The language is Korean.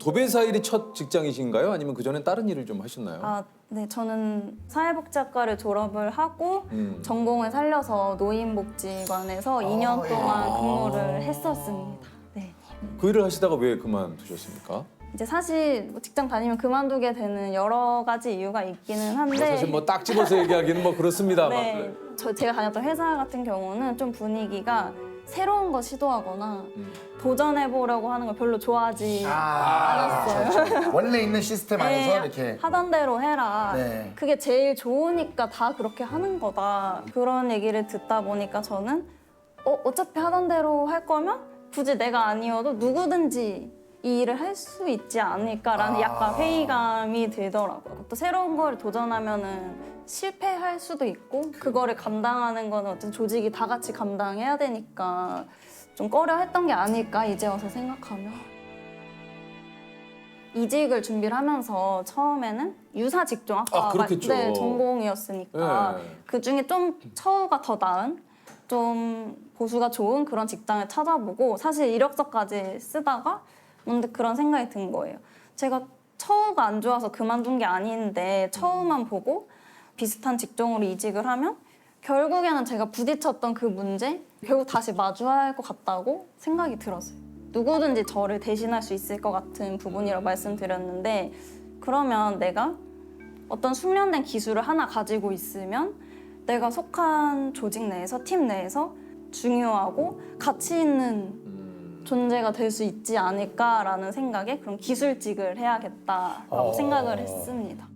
도배사일이 첫 직장이신가요? 아니면 그 전엔 다른 일을 좀 하셨나요? 아, 네, 저는 사회복지학과를 졸업을 하고 음. 전공을 살려서 노인복지관에서 2년 동안 근무를 했었습니다. 네. 그 일을 하시다가 왜 그만두셨습니까? 이제 사실 뭐 직장 다니면 그만두게 되는 여러 가지 이유가 있기는 한데 뭐 사실 뭐 딱 집어서 얘기하기는 뭐 그렇습니다만. 네, 저 제가 다녔던 회사 같은 경우는 좀 분위기가 새로운 거 시도하거나 음. 도전해 보려고 하는 걸 별로 좋아하지 아, 않았어요. 그렇죠. 원래 있는 시스템 안에서 네, 이렇게 하던 대로 해라. 네. 그게 제일 좋으니까 다 그렇게 하는 거다. 그런 얘기를 듣다 보니까 저는 어, 어차피 하던 대로 할 거면 굳이 내가 아니어도 누구든지 이 일을 할 수 있지 않을까라는 아. 약간 회의감이 들더라고요. 또 새로운 걸 도전하면은 실패할 수도 있고 그거를 감당하는 거는 어떤 조직이 다 같이 감당해야 되니까 좀 꺼려 했던 게 아닐까 이제 와서 생각하면. 이직을 준비를 하면서 처음에는 유사 직종 아까 아, 그렇겠죠. 네, 전공이었으니까 네. 그 중에 좀 처우가 더 나은 좀 보수가 좋은 그런 직장을 찾아보고 사실 이력서까지 쓰다가 문득 그런 생각이 든 거예요. 제가 처우가 안 좋아서 그만둔 게 아닌데 처우만 보고 비슷한 직종으로 이직을 하면 결국에는 제가 부딪혔던 그 문제 결국 다시 마주해야 할 것 같다고 생각이 들었어요. 누구든지 저를 대신할 수 있을 것 같은 부분이라고 말씀드렸는데 그러면 내가 어떤 숙련된 기술을 하나 가지고 있으면 내가 속한 조직 내에서 팀 내에서 중요하고 가치 있는 음. 존재가 될 수 있지 않을까라는 생각에 그럼 기술직을 해야겠다라고 어. 생각을 했습니다.